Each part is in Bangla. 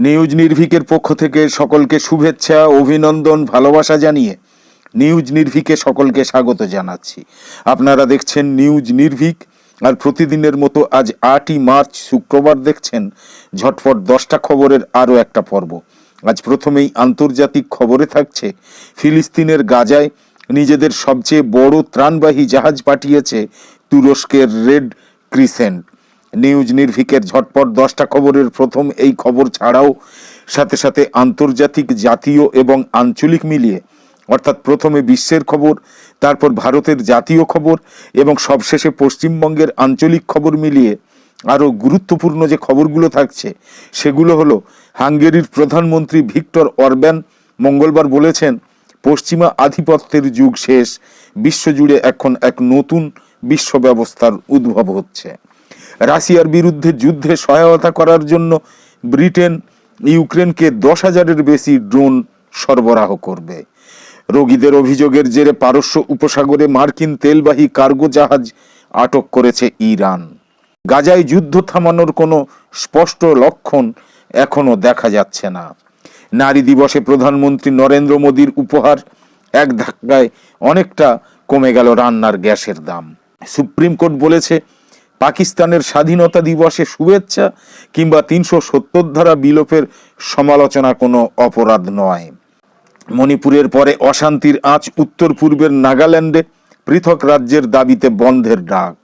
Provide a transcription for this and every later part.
নিউজ নির্ভিকের পক্ষ থেকে সকলকে শুভেচ্ছা, অভিনন্দন, ভালোবাসা জানিয়ে নিউজ নির্ভিকে সকলকে স্বাগত জানাচ্ছি। আপনারা দেখছেন নিউজ নির্ভিক, আর প্রতিদিনের মতো আজ আটই মার্চ শুক্রবার দেখছেন ঝটপট দশটা খবরের আরও একটা পর্ব। আজ প্রথমেই আন্তর্জাতিক খবরে থাকছে, ফিলিস্তিনের গাজায় নিজেদের সবচেয়ে বড় ত্রাণবাহী জাহাজ পাঠিয়েছে তুরস্কের রেড ক্রিসেন্ট। নিউজ নির্ভিকের ঝটপট দশটা খবরের প্রথম এই খবর ছাড়াও সাথে সাথে আন্তর্জাতিক, জাতীয় এবং আঞ্চলিক মিলিয়ে, অর্থাৎ প্রথমে বিশ্বের খবর, তারপর ভারতের জাতীয় খবর এবং সবশেষে পশ্চিমবঙ্গের আঞ্চলিক খবর মিলিয়ে আরও গুরুত্বপূর্ণ যে খবরগুলো থাকছে, সেগুলো হলো হাঙ্গেরির প্রধানমন্ত্রী ভিক্টর অরব্যান মঙ্গলবার বলেছেন, পশ্চিমা আধিপত্যের যুগ শেষ, বিশ্বজুড়ে এখন এক নতুন বিশ্ব ব্যবস্থার উদ্ভব হচ্ছে। রাশিয়ার বিরুদ্ধে যুদ্ধে সহায়তা করার জন্য ব্রিটেন ইউক্রেনকে দশ হাজারের বেশি ড্রোন সরবরাহ করবে। রোগীদের অভিযোগের জেরে পারস্য উপসাগরে মার্কিন তেলবাহী কার্গো জাহাজ আটক করেছে ইরান। গাজায় যুদ্ধ থামানোর কোনো স্পষ্ট লক্ষণ এখনও দেখা যাচ্ছে না। নারী দিবসে প্রধানমন্ত্রী নরেন্দ্র মোদীর উপহার এক ধাক্কায় অনেকটা কমে গেল রান্নার গ্যাসের দাম। সুপ্রিম কোর্ট বলেছে পাকিস্তানের স্বাধীনতা দিবসে শুভেচ্ছা কিংবা তিনশো সত্তর ধারা বিলোপের সমালোচনা কোনো অপরাধ নয়। মণিপুরের পরে অশান্তির আঁচ উত্তর পূর্বের নাগাল্যান্ডে পৃথক রাজ্যের দাবিতে বন্ধের ডাক।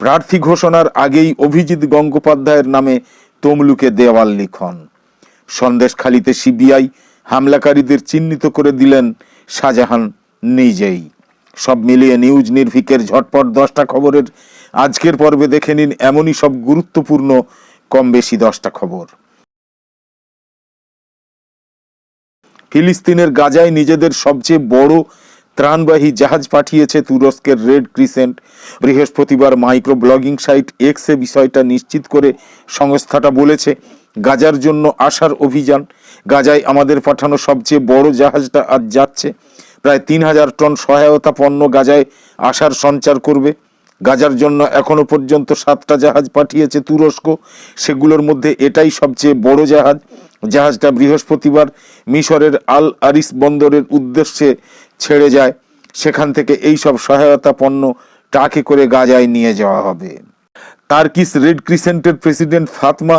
প্রার্থী ঘোষণার আগেই অভিজিৎ গঙ্গোপাধ্যায়ের নামে তমলুকে দেওয়াল লিখন। সন্দেশখালিতে সিবিআই হামলাকারীদের চিহ্নিত করে দিলেন শাহজাহান নিজেই। সব মিলিয়ে নিউজ নির্ভিকের ঝটপট দশটা খবরের আজকের পর্বে দেখে নিন এমনই সব গুরুত্বপূর্ণ, কম বেশি দশটা খবর। ফিলিস্তিনের গাজায় নিজেদের সবচেয়ে বড় ত্রাণবাহী জাহাজ পাঠিয়েছে তুরস্কের রেড ক্রিসেন্ট বৃহস্পতিবার মাইক্রো ব্লগিং সাইট এক্সে বিষয়টা নিশ্চিত করে সংস্থাটা বলেছে, গাজার জন্য আসার অভিযান। গাজায় আমাদের পাঠানো সবচেয়ে বড় জাহাজটা আজ যাচ্ছে। প্রায় তিন হাজার টন সহায়তা পণ্য গাজায় আসার সঞ্চার করবে। গাজার জন্য এখনও পর্যন্ত সাতটা জাহাজ পাঠিয়েছে তুরস্ক। সেগুলোর মধ্যে এটাই সবচেয়ে বড় জাহাজ। জাহাজটা বৃহস্পতিবার মিশরের আল আরিস বন্দরের উদ্দেশ্যে ছেড়ে যায়। সেখান থেকে এই সব সহায়তা পণ্য ট্রাকে করে গাজায় নিয়ে যাওয়া হবে। তার্কিস রেড ক্রিসেন্টের প্রেসিডেন্ট ফাতমা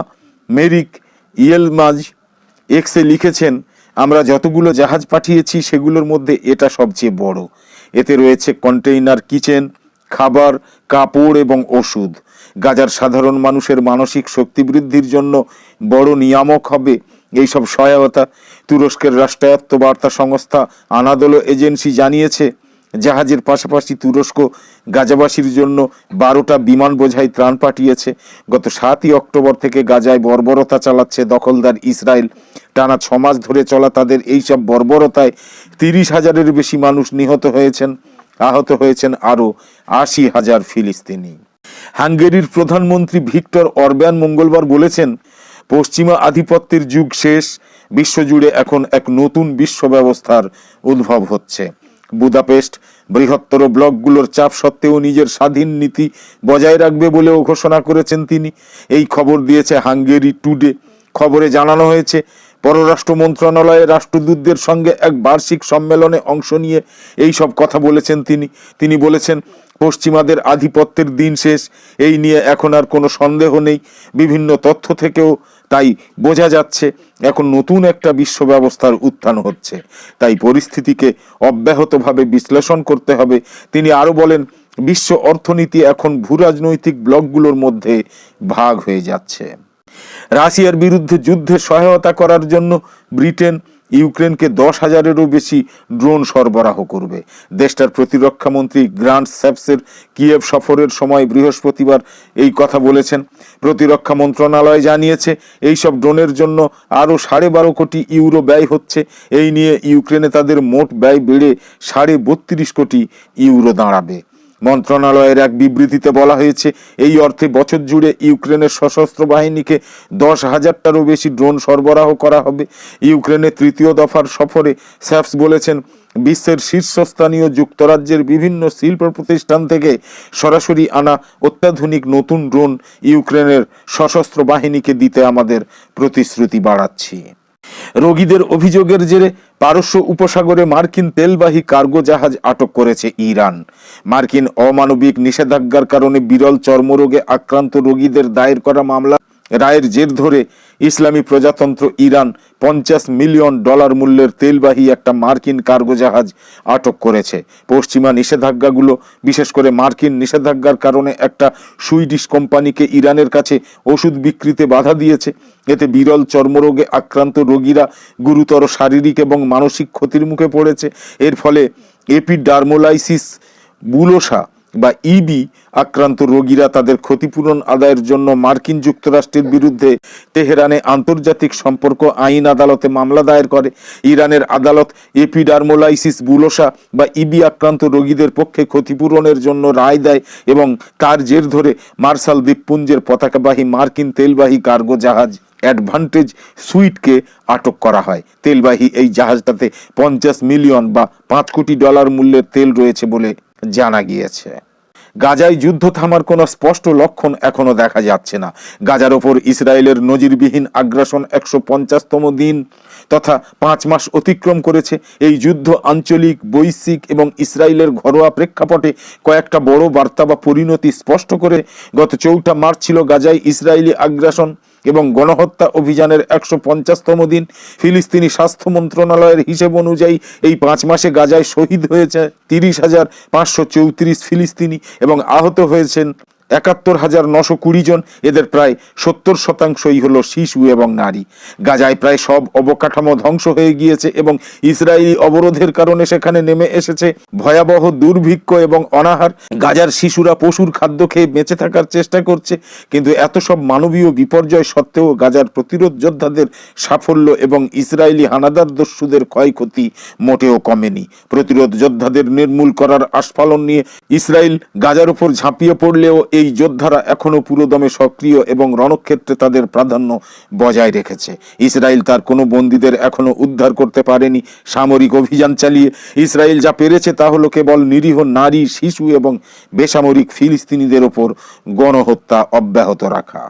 মেরিক ইয়েলমাজ এক্সে লিখেছেন, আমরা যতগুলো জাহাজ পাঠিয়েছি, সেগুলোর মধ্যে এটা সবচেয়ে বড়। এতে রয়েছে কন্টেইনার কিচেন খাবার, কাপড় এবং ওষুধ। গাজার সাধারণ মানুষের মানসিক শক্তি বৃদ্ধির জন্য বড় নিয়ামক হবে এইসব সহায়তা। তুরস্কের রাষ্ট্রায়ত্ত বার্তা সংস্থা আনাদোলো এজেন্সি জানিয়েছে, জাহাজের পাশাপাশি তুরস্ক গাজাবাসীর জন্য বারোটা বিমান বোঝাই ত্রাণ পাঠিয়েছে। গত সাতই অক্টোবর থেকে গাজায় বর্বরতা চালাচ্ছে দখলদার ইসরায়েল। টানা ছমাস ধরে চলা তাদের এইসব বর্বরতায় তিরিশ হাজারের বেশি মানুষ নিহত হয়েছেন। আহত হয়েছেন আরও আশি হাজার ফিলিস্তিনি। হাঙ্গেরির প্রধানমন্ত্রী ভিক্টর অরব্যান মঙ্গলবার বলেছেন, পশ্চিমা আধিপত্যের যুগ শেষ, বিশ্বজুড়ে এখন এক নতুন বিশ্ব ব্যবস্থার উদ্ভব হচ্ছে। বুদাপেস্ট বৃহত্তর ব্লকগুলোর চাপ সত্ত্বেও নিজের স্বাধীন নীতি বজায় রাখবে বলেও ঘোষণা করেছেন তিনি। এই খবর দিয়েছে হাঙ্গেরি টুডে। খবরে জানানো হয়েছে পররাষ্ট্র মন্ত্রণালয়ে রাষ্ট্রদূতদের সঙ্গে এক বার্ষিক সম্মেলনে অংশ নিয়ে এই সব কথা বলেছেন তিনি। তিনি বলেছেন, পশ্চিমাদের আধিপত্যের দিন শেষ, এই নিয়ে এখন আর কোনো সন্দেহ নেই। বিভিন্ন তথ্য থেকেও তাই বোঝা যাচ্ছে, এখন নতুন একটা বিশ্ব ব্যবস্থার উত্থান হচ্ছে। তাই পরিস্থিতিকে অব্যাহতভাবে বিশ্লেষণ করতে হবে। তিনি আরও বলেন, বিশ্ব অর্থনীতি এখন ভূরাজনৈতিক ব্লকগুলোর মধ্যে ভাগ হয়ে যাচ্ছে। রাশিয়ার বিরুদ্ধে যুদ্ধে সহায়তা করার জন্য ব্রিটেন ইউক্রেনকে দশ হাজারেরও বেশি ড্রোন সরবরাহ করবে। দেশটার প্রতিরক্ষা মন্ত্রী গ্রান্ট স্যাপসের কিয়েভ সফরের সময় বৃহস্পতিবার এই কথা বলেছেন। প্রতিরক্ষা মন্ত্রণালয় জানিয়েছে এই সব ড্রোনের জন্য আরও সাড়ে বারো কোটি ইউরো ব্যয় হচ্ছে। এই নিয়ে ইউক্রেনে তাদের মোট ব্যয় বেড়ে সাড়ে বত্রিশ কোটি ইউরো দাঁড়াবে। মন্ত্রণালয়ের এক বিবৃতিতে বলা হয়েছে, এই অর্থে বছর জুড়ে ইউক্রেনের সশস্ত্র বাহিনীকে দশ হাজারটারও বেশি ড্রোন সরবরাহ করা হবে। ইউক্রেনের তৃতীয় দফার সফরে স্যাপস বলেছেন, বিশ্বের শীর্ষস্থানীয় যুক্তরাজ্যের বিভিন্ন শিল্প প্রতিষ্ঠান থেকে সরাসরি আনা অত্যাধুনিক নতুন ড্রোন ইউক্রেনের সশস্ত্র বাহিনীকে দিতে আমাদের প্রতিশ্রুতি বাড়াচ্ছি। রোগীদের অভিযোগের জেরে পারস্য উপসাগরে মার্কিন তেলবাহী কার্গো জাহাজ আটক করেছে ইরান। মার্কিন অমানবিক নিষেধাজ্ঞার কারণে বিরল চর্মরোগে আক্রান্ত রোগীদের দায়ের করা মামলা রায়ের জের ধরে ইসলামী প্রজাতন্ত্র ইরান পঞ্চাশ মিলিয়ন ডলার মূল্যের তেলবাহী একটা মার্কিন কার্গো জাহাজ আটক করেছে। পশ্চিমা নিষেধাজ্ঞাগুলো, বিশেষ করে মার্কিন নিষেধাজ্ঞার কারণে একটা সুইডিশ কোম্পানিকে ইরানের কাছে ওষুধ বিক্রিতে বাধা দিয়েছে। এতে বিরল চর্মরোগে আক্রান্ত রোগীরা গুরুতর শারীরিক এবং মানসিক ক্ষতির মুখে পড়েছে। এর ফলে এপিডার্মোলাইসিস বুলোসা বা ইবি আক্রান্ত রোগীরা তাদের ক্ষতিপূরণ আদায়ের জন্য মার্কিন যুক্তরাষ্ট্রের বিরুদ্ধে তেহরানে আন্তর্জাতিক সম্পর্ক আইন আদালতে মামলা দায়ের করে। ইরানের আদালত এপিডার্মোলাইসিস বুলোসা বা ইবি আক্রান্ত রোগীদের পক্ষে ক্ষতিপূরণের জন্য রায় দেয় এবং তার জের ধরে মার্শাল দ্বীপপুঞ্জের পতাকাবাহী মার্কিন তেলবাহী কার্গো জাহাজ অ্যাডভান্টেজ সুইটকে আটক করা হয়। তেলবাহী এই জাহাজটাতে পঞ্চাশ মিলিয়ন বা পাঁচ কোটি ডলার মূল্যের তেল রয়েছে বলে জানা গিয়েছে। গাজায় যুদ্ধ থামার কোনো স্পষ্ট লক্ষণ এখনও দেখা যাচ্ছে না। গাজার ওপর ইসরায়েলের নজিরবিহীন আগ্রাসন একশো পঞ্চাশতম দিন তথা পাঁচ মাস অতিক্রম করেছে। এই যুদ্ধ আঞ্চলিক, বৈশ্বিক এবং ইসরায়েলের ঘরোয়া প্রেক্ষাপটে কয়েকটা বড় বার্তা বা পরিণতি স্পষ্ট করে গত চৌঠা মার্চ ছিল গাজায় ইসরায়েলি আগ্রাসন এবং গণহত্যা অভিযানের একশো পঞ্চাশতম দিন ফিলিস্তিনি স্বাস্থ্য মন্ত্রণালয়ের হিসেব অনুযায়ী এই পাঁচ মাসে গাজায় শহীদ হয়েছে তিরিশ হাজার পাঁচশো চৌত্রিশ ফিলিস্তিনি এবং আহত হয়েছেন একাত্তর হাজার নশো কুড়ি জন, এদের প্রায় সত্তর শতাংশই হলো শিশু এবং নারী। গাজায় প্রায় সব অবকাঠামো ধ্বংস হয়ে গিয়েছে এবং ইসরায়েলি অবরোধের কারণে সেখানে নেমে এসেছে ভয়াবহ দুর্ভিক্ষ এবং অনাহার। গাজার শিশুরা পশুর খাদ্য খেয়ে বেঁচে থাকার চেষ্টা করছে, কিন্তু এত সব মানবীয় বিপর্যয় সত্ত্বেও গাজার প্রতিরোধ যোদ্ধাদের সাফল্য এবং ইসরায়েলি হানাদার দস্যুদের ক্ষয়ক্ষতি মোটেও কমেনি। প্রতিরোধ যোদ্ধাদের নির্মূল করার আস্ফালন নিয়ে ইসরায়েল গাজার উপর ঝাঁপিয়ে পড়লেও এই যোদ্ধারা এখনও পুরোদমে সক্রিয় এবং রণক্ষেত্রে তাদের প্রাধান্য বজায় রেখেছে। ইসরায়েল তার কোনো বন্দীদের এখনও উদ্ধার করতে পারেনি। সামরিক অভিযান চালিয়ে ইসরায়েল যা পেরেছে তা হলো কেবল নিরীহ নারী, শিশু এবং বেসামরিক ফিলিস্তিনিদের ওপর গণহত্যা অব্যাহত রাখা।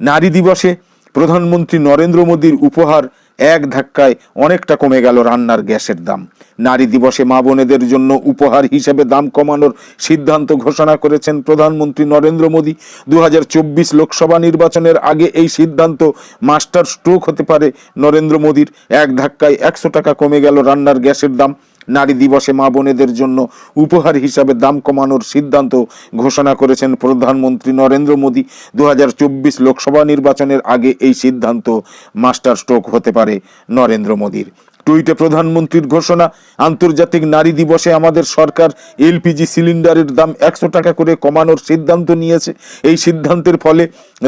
নারী দিবসে প্রধানমন্ত্রী নরেন্দ্র মোদীর উপহার এক ধাক্কায় অনেকটা কমে গেল রান্নার গ্যাসের দাম। নারী দিবসে মা বোনেদের জন্য উপহার হিসেবে দাম কমানোর সিদ্ধান্ত ঘোষণা করেছেন প্রধানমন্ত্রী নরেন্দ্র মোদী। দু হাজার চব্বিশ লোকসভা নির্বাচনের আগে এই সিদ্ধান্ত মাস্টার স্ট্রোক হতে পারে নরেন্দ্র মোদীর। এক ধাক্কায় একশো টাকা কমে গেল রান্নার গ্যাসের দাম। নারী দিবসে মা বোনেদের জন্য উপহার হিসাবে দাম কমানোর সিদ্ধান্ত ঘোষণা করেছেন প্রধানমন্ত্রী নরেন্দ্র মোদী। দু হাজার চব্বিশ লোকসভা নির্বাচনের আগে এই সিদ্ধান্ত মাস্টার স্ট্রোক হতে পারে নরেন্দ্র মোদীর। টুইটে প্রধানমন্ত্রীর ঘোষণা, আন্তর্জাতিক নারী দিবসে আমাদের সরকার এলপিজি সিলিন্ডারের দাম একশো টাকা করে কমানোর সিদ্ধান্ত নিয়েছে। এই সিদ্ধান্তের ফলে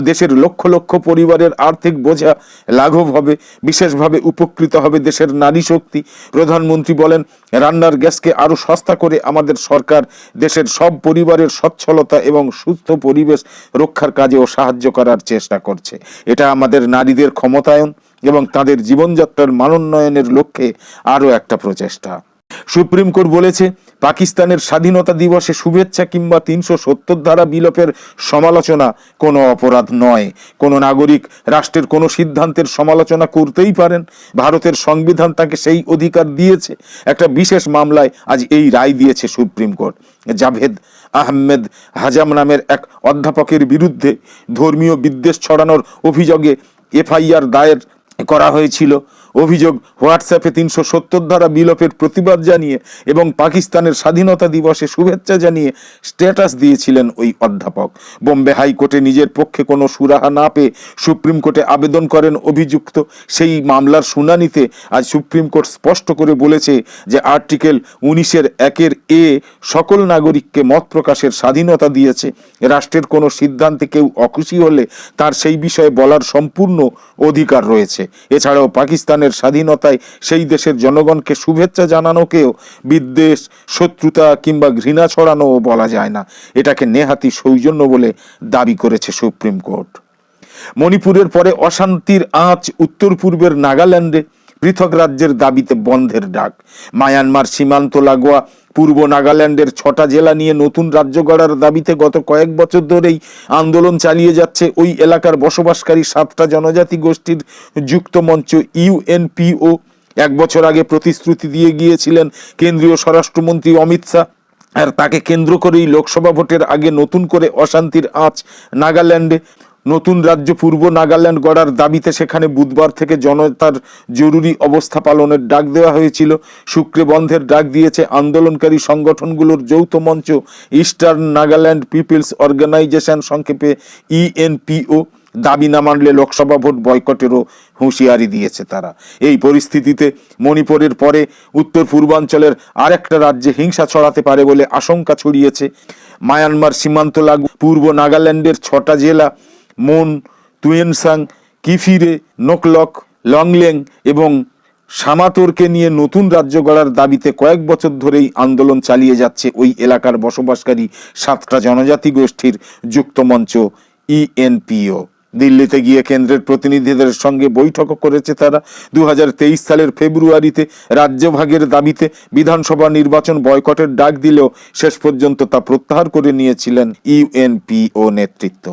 দেশের লক্ষ লক্ষ পরিবারের আর্থিক বোঝা লাঘব হবে, বিশেষভাবে উপকৃত হবে দেশের নারী শক্তি। প্রধানমন্ত্রী বলেন, রান্নার গ্যাসকে আরও সস্তা করে আমাদের সরকার দেশের সব পরিবারের সচ্ছলতা এবং সুস্থ পরিবেশ রক্ষার কাজেও সাহায্য করার চেষ্টা করছে। এটা আমাদের নারীদের ক্ষমতায়ন এবং তাদের জীবনযাত্রার মানোন্নয়নের লক্ষ্যে আরও একটা প্রচেষ্টা। সুপ্রিম কোর্ট বলেছে, পাকিস্তানের স্বাধীনতা দিবসে শুভেচ্ছা কিংবা তিনশো সত্তর ধারা বিলোপের সমালোচনা কোনো অপরাধ নয়। কোনো নাগরিক রাষ্ট্রের কোনো সিদ্ধান্তের সমালোচনা করতেই পারেন। ভারতের সংবিধান তাকে সেই অধিকার দিয়েছে। একটা বিশেষ মামলায় আজ এই রায় দিয়েছে সুপ্রিম কোর্ট। জাভেদ আহমেদ হাজাম নামের এক অধ্যাপকের বিরুদ্ধে ধর্মীয় বিদ্বেষ ছড়ানোর অভিযোগে এফআইআর দায়ের করা হয়েছিল। অভিযোগ, হোয়াটসঅ্যাপে তিনশো সত্তর ধারা বিলোপের প্রতিবাদ জানিয়ে এবং পাকিস্তানের স্বাধীনতা দিবসে শুভেচ্ছা জানিয়ে স্ট্যাটাস দিয়েছিলেন ওই অধ্যাপক। বোম্বে হাইকোর্টে নিজের পক্ষে কোনো সুরাহা না পেয়ে সুপ্রিম কোর্টে আবেদন করেন অভিযুক্ত। সেই মামলার শুনানিতে আজ সুপ্রিম কোর্ট স্পষ্ট করে বলেছে যে আর্টিকেল উনিশের একের এ সকল নাগরিককে মত প্রকাশের স্বাধীনতা দিয়েছে। রাষ্ট্রের কোনো সিদ্ধান্তে কেউ অখুশি হলে তার সেই বিষয়ে বলার সম্পূর্ণ অধিকার রয়েছে। এছাড়াও পাকিস্তানের স্বাধীনতায় সেই দেশের জনগণকে শুভেচ্ছা জানানোকেও বিদ্বেষ, শত্রুতা কিংবা ঘৃণা ছড়ানো বলা যায় না। এটাকে নেহাতি সৌজন্য বলে দাবি করেছে সুপ্রিম কোর্ট। মণিপুরের পরে অশান্তির আঁচ উত্তর পূর্বের নাগাল্যান্ডে পৃথক রাজ্যের দাবিতে বন্ধের ডাক। মায়ানমার সীমান্ত লাগোয়া পূর্ব নাগাল্যান্ডের ছটা জেলা নিয়ে নতুন রাজ্য গড়ার দাবিতে গত কয়েক বছর ধরেই আন্দোলন চালিয়ে যাচ্ছে ওই এলাকার বসবাসকারী সাতটা জনজাতি গোষ্ঠীর যুক্ত মঞ্চ ইউএনপিও এক বছর আগে প্রতিশ্রুতি দিয়ে গিয়েছিলেন কেন্দ্রীয় স্বরাষ্ট্রমন্ত্রী অমিত শাহ। আর তাকে কেন্দ্র করেই লোকসভা ভোটের আগে নতুন করে অশান্তির আঁচ নাগাল্যান্ডে। নতুন রাজ্য পূর্ব নাগাল্যান্ড গড়ার দাবিতে সেখানে বুধবার থেকে জনতার জরুরি অবস্থা পালনের ডাক দেওয়া হয়েছিল। শুক্রে বন্ধের ডাক দিয়েছে আন্দোলনকারী সংগঠনগুলোর যৌথ মঞ্চ ইস্টার্ন নাগাল্যান্ড পিপলস অর্গানাইজেশন সংক্ষেপে ইএনপিও দাবি না মানলে লোকসভা ভোট বয়কটেরও হুঁশিয়ারি দিয়েছে তারা। এই পরিস্থিতিতে মণিপুরের পরে উত্তর পূর্বাঞ্চলের আরেকটা রাজ্যে হিংসা ছড়াতে পারে বলে আশঙ্কা ছড়িয়েছে। মায়ানমার সীমান্ত লাগু পূর্ব নাগাল্যান্ডের ছটা জেলা মন, তুয়েনসাং, কিফিরে, নোকলক, লংলেং এবং সামাতোরকে নিয়ে নতুন রাজ্য গড়ার দাবিতে কয়েক বছর ধরেই আন্দোলন চালিয়ে যাচ্ছে ওই এলাকার বসবাসকারী সাতটা জনজাতি গোষ্ঠীর যুক্তমঞ্চ ইএনপিও। দিল্লিতে গিয়ে কেন্দ্রের প্রতিনিধিদের সঙ্গে বৈঠকও করেছে তারা। দু হাজার তেইশ সালের ফেব্রুয়ারিতে রাজ্যভাগের দাবিতে বিধানসভা নির্বাচন বয়কটের ডাক দিলেও শেষ পর্যন্ত তা প্রত্যাহার করে নিয়েছিলেন ইউএনপিও নেতৃত্ব।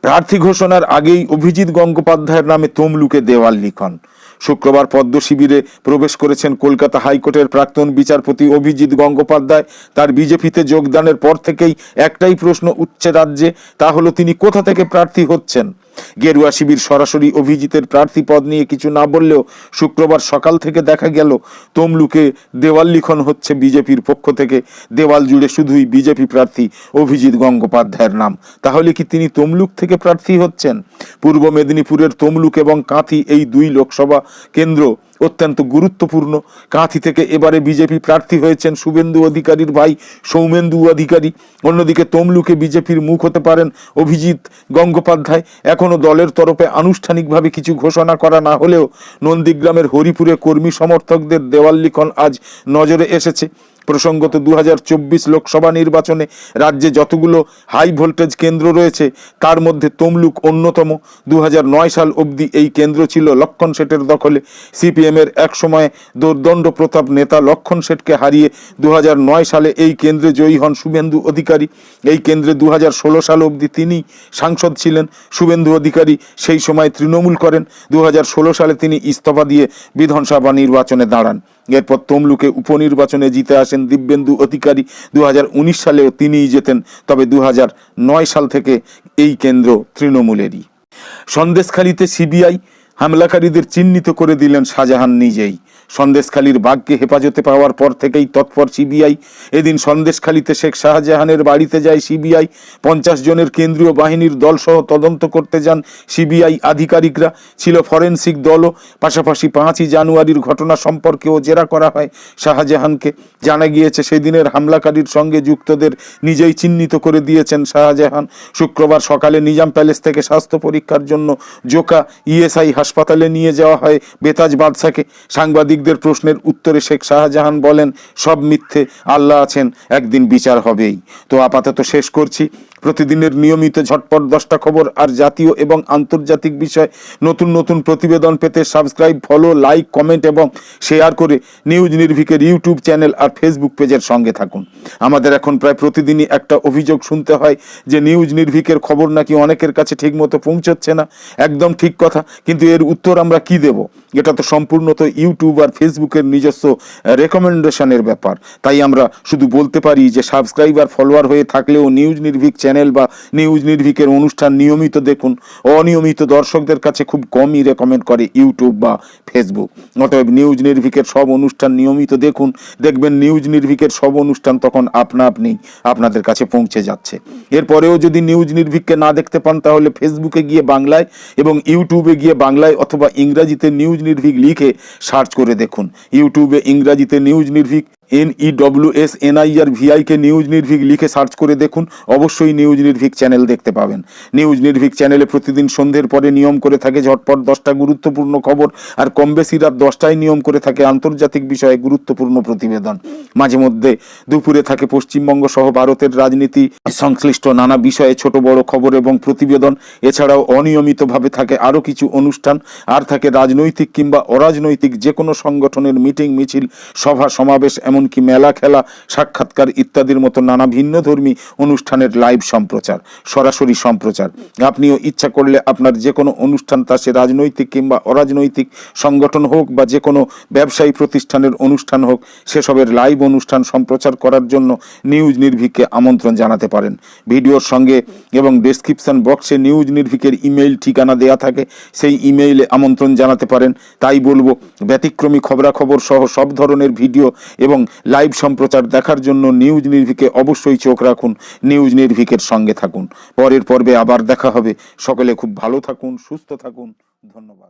প্রার্থী ঘোষণার আগেই অভিজিৎ গঙ্গোপাধ্যায়ের নামে তমলুকে দেওয়াল লিখন। শুক্রবার পদ্ম শিবিরে প্রবেশ করেছেন কলকাতা হাইকোর্টের প্রাক্তন বিচারপতি অভিজিৎ গঙ্গোপাধ্যায়। তার বিজেপিতে যোগদানের পর থেকেই একটাই প্রশ্ন উঠছে রাজ্যে, তা হলো তিনি কোথা থেকে প্রার্থী হচ্ছেন? গেরুয়া শিবির সরাসরি অভিজিতের প্রার্থী পদ নিয়ে কিছু না বললেও শুক্রবার সকাল থেকে দেখা গেল, তমলুকে দেওয়াল লিখন হচ্ছে বিজেপির পক্ষ থেকে। দেওয়াল জুড়ে শুধুই বিজেপি প্রার্থী অভিজিৎ গঙ্গোপাধ্যায়ের নাম। তাহলে কি তিনি তমলুক থেকে প্রার্থী হচ্ছেন? পূর্ব মেদিনীপুরের তমলুক এবং কাঁথি এই দুই লোকসভা কেন্দ্র অত্যন্ত গুরুত্বপূর্ণ। কাঁথি থেকে এবারে বিজেপি প্রার্থী হয়েছেন শুভেন্দু অধিকারীর ভাই, সৌমেন্দু অধিকারী। অন্যদিকে তমলুকে বিজেপির মুখ হতে পারেন অভিজিৎ গঙ্গোপাধ্যায়। এখনও দলের তরফে আনুষ্ঠানিকভাবে কিছু ঘোষণা করা না হলেও নন্দীগ্রামের হরিপুরে কর্মী সমর্থকদের দেওয়াল লিখন আজ নজরে এসেছে। প্রসঙ্গত দু হাজার চব্বিশ লোকসভা নির্বাচনে রাজ্যে যতগুলো হাই ভোল্টেজ কেন্দ্র রয়েছে, তার মধ্যে তমলুক অন্যতম। দু হাজার নয় সাল অবধি এই কেন্দ্র ছিল লক্ষণ শেঠের দখলে। সিপিএমের এক সময় দোর্দণ্ড প্রতাপ নেতা লক্ষণ শেঠকে হারিয়ে দু হাজার নয় সালে এই কেন্দ্রে জয়ী হন শুভেন্দু অধিকারী। এই কেন্দ্রে দু হাজার ষোলো সাল অবধি তিনি সাংসদ ছিলেন, শুভেন্দু অধিকারী সেই সময় তৃণমূল করেন। দু হাজার ষোলো সালে তিনি ইস্তফা দিয়ে বিধানসভা নির্বাচনে দাঁড়ান। এরপর তমলুকে উপনির্বাচনে জিতে আসেন দিব্যেন্দু অধিকারী। দু হাজার উনিশ সালেও তিনিই যেতেন তবে দু হাজার নয় সাল থেকে এই কেন্দ্র তৃণমূলেরই। সন্দেশখালীতে সিবিআই হামলাকারীদের চিহ্নিত করে দিলেন শাহজাহান নিজেই। সন্দেশখালীর বাঘকে হেফাজতে পাওয়ার পর থেকেই তৎপর সিবিআই। এদিন সন্দেশখালীতে শেখ শাহজাহানের বাড়িতে যায় সিবিআই। পঞ্চাশ জনের কেন্দ্রীয় বাহিনীর দলসহ তদন্ত করতে যান সিবিআই আধিকারিকরা। ছিল ফরেনসিক দলও। পাশাপাশি পাঁচই জানুয়ারির ঘটনা সম্পর্কেও জেরা করা হয় শাহজাহানকে। জানা গিয়েছে, সেদিনের হামলাকারীর সঙ্গে যুক্তদের নিজেই চিহ্নিত করে দিয়েছেন শাহজাহান। শুক্রবার সকালে নিজাম প্যালেস থেকে স্বাস্থ্য পরীক্ষার জন্য জোকা ইএসআই হাসপাতালে নিয়ে যাওয়া হয়। বেতাজ বাদশাকে সাংবাদিকদের প্রশ্নের উত্তরে শেখ শাহজাহান বলেন, সব মিথ্যে, আল্লাহ আছেন, একদিন বিচার হবেই। তো আপাতত শেষ করছি। প্রতিদিনের নিয়মিত ঝটপট দশটা খবর আর জাতীয় এবং আন্তর্জাতিক বিষয় নতুন নতুন প্রতিবেদন পেতে সাবস্ক্রাইব, ফলো, লাইক, কমেন্ট এবং শেয়ার করে নিউজ নির্ভিকের ইউটিউব চ্যানেল আর ফেসবুক পেজের সঙ্গে থাকুন। আমাদের এখন প্রায় প্রতিদিনই একটা অভিযোগ শুনতে হয় যে নিউজ নির্ভিকের খবর নাকি অনেকের কাছে ঠিকমতো পৌঁছচ্ছে না। একদম ঠিক কথা, কিন্তু এর উত্তর আমরা কি দেব? এটা তো সম্পূর্ণ তো ইউটিউব আর ফেসবুকের নিজস্ব রেকমেন্ডেশনের ব্যাপার। তাই আমরা শুধু বলতে পারি যে সাবস্ক্রাইব আর ফলোয়ার হয়ে থাকলেও নিউজ নির্ভিক চ্যানেল বা নিউজ নির্ভিকের অনুষ্ঠান নিয়মিত দেখুন। অনিয়মিত দর্শকদের কাছে খুব কমই রেকমেন্ড করে ইউটিউব বা ফেসবুক অতএব নিউজ নির্ভিকের সব অনুষ্ঠান নিয়মিত দেখুন। দেখবেন নিউজ নির্ভিকের সব অনুষ্ঠান তখন আপনা আপনি আপনাদের কাছে পৌঁছে যাচ্ছে। এরপরেও যদি নিউজ নির্ভিককে না দেখতে পান, তাহলে ফেসবুকে গিয়ে বাংলায় এবং ইউটিউবে গিয়ে বাংলায় অথবা ইংরাজিতে নিউজ নির্ভিক লিখে সার্চ করে দেখুন। ইউটিউবে ইংরাজিতে news Nirbhik N E W S NIR VIK news Nirbhik লিখে সার্চ করে দেখুন। অবশ্যই নিউজ নির্ভিক চ্যানেল দেখতে পাবেন। নিউজ নির্ভিক চ্যানেলে প্রতিদিন সন্ধ্যের পরে নিয়ম করে থাকে ঝটপট দশটা গুরুত্বপূর্ণ খবর আর কম বেশি রাত দশটায় নিয়ম করে থাকে আন্তর্জাতিক বিষয়ে গুরুত্বপূর্ণ প্রতিবেদন। মাঝে মধ্যে দুপুরে থাকে পশ্চিমবঙ্গ সহ ভারতের রাজনীতি, সংশ্লিষ্ট নানা বিষয়ে ছোট বড় খবর এবং প্রতিবেদন। এছাড়াও অনিয়মিতভাবে থাকে আরও কিছু অনুষ্ঠান। আর থাকে রাজনৈতিক কিংবা অরাজনৈতিক যে কোনো সংগঠনের মিটিং, মিছিল, সভা, সমাবেশ এমনকি মেলা, খেলা, সাক্ষাৎকার ইত্যাদির মতো নানা ভিন্নধর্মী অনুষ্ঠানের লাইভ সম্প্রচার, সরাসরি সম্প্রচার। আপনিও ইচ্ছা করলে আপনার যে কোনো অনুষ্ঠান, তা সে রাজনৈতিক কিংবা অরাজনৈতিক সংগঠন হোক বা যে কোনো ব্যবসায়ী প্রতিষ্ঠানের অনুষ্ঠান হোক, সেসবের লাইভ অনুষ্ঠান সম্প্রচার করার জন্য নিউজ নির্ভীককে আমন্ত্রণ জানাতে পারেন। ভিডিওর সঙ্গে এবং ডেসক্রিপশন বক্সে নিউজ নির্ভীকের ইমেইল ঠিকানা দেয়া থাকে, সেই ইমেইলে আমন্ত্রণ জানাতে পারেন। তাই বলব, ব্যতিক্রমী খবরাখবর সহ সব ধরনের ভিডিও এবং লাইভ সম্প্রচার দেখার জন্য নিউজ নির্ভিকে অবশ্যই চোখ রাখুন, নিউজ নির্ভিকের সঙ্গে থাকুন। পরের পর্বে আবার দেখা হবে। সকলে খুব ভালো থাকুন, সুস্থ থাকুন। ধন্যবাদ।